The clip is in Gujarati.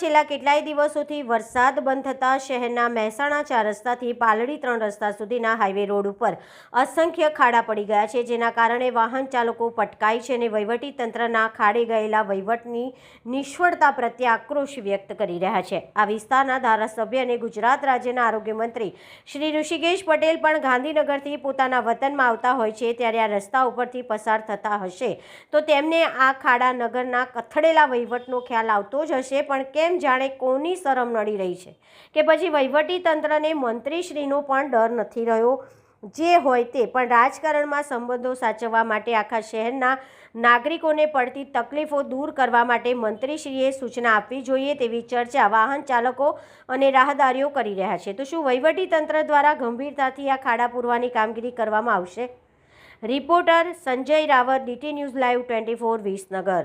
છેલ્લા કેટલાય દિવસોથી વરસાદ બંધ થતાં શહેરના મહેસાણા ચાર રસ્તાથી પાલડી ત્રણ રસ્તા સુધીના હાઈવે રોડ ઉપર અસંખ્ય ખાડા પડી ગયા છે, જેના કારણે વાહન ચાલકો પટકાય છે અને વહીવટી તંત્રના ખાડે ગયેલા વહીવટની નિષ્ફળતા પ્રત્યે આક્રોશ વ્યક્ત કરી રહ્યા છે. આ વિસ્તારના ધારાસભ્ય અને ગુજરાત રાજ્યના આરોગ્યમંત્રી શ્રી ઋષિકેશ પટેલ પણ ગાંધીનગરથી પોતાના વતનમાં આવતા હોય છે, ત્યારે આ રસ્તા ઉપરથી પસાર થતા હશે. તો તેમને આ ખાડા નગરના કથળેલા વહીવટનો ખ્યાલ આવતો જ હશે, પણ કેમ જાણે કોની શરમ નડી રહી છે? કે પછી વહીવટી તંત્રને મંત્રીશ્રીનો પણ ડર નથી રહ્યો? જે હોય તે. પણ રાજકારણમાં સંબંધો સાચવવા માટે આખા શહેરના નાગરિકોને પડતી તકલીફો દૂર કરવા માટે મંત્રીશ્રીએ સૂચના આપવી જોઈએ તેવી ચર્ચા વાહન ચાલકો અને રાહદારીઓ કરી રહ્યા છે. તો શું વહીવટી તંત્ર દ્વારા ગંભીરતાથી આ ખાડા પૂરવાની કામગીરી કરવામાં આવશે? Reporter Sanjay Rawat, DT news live twenty four Visnagar.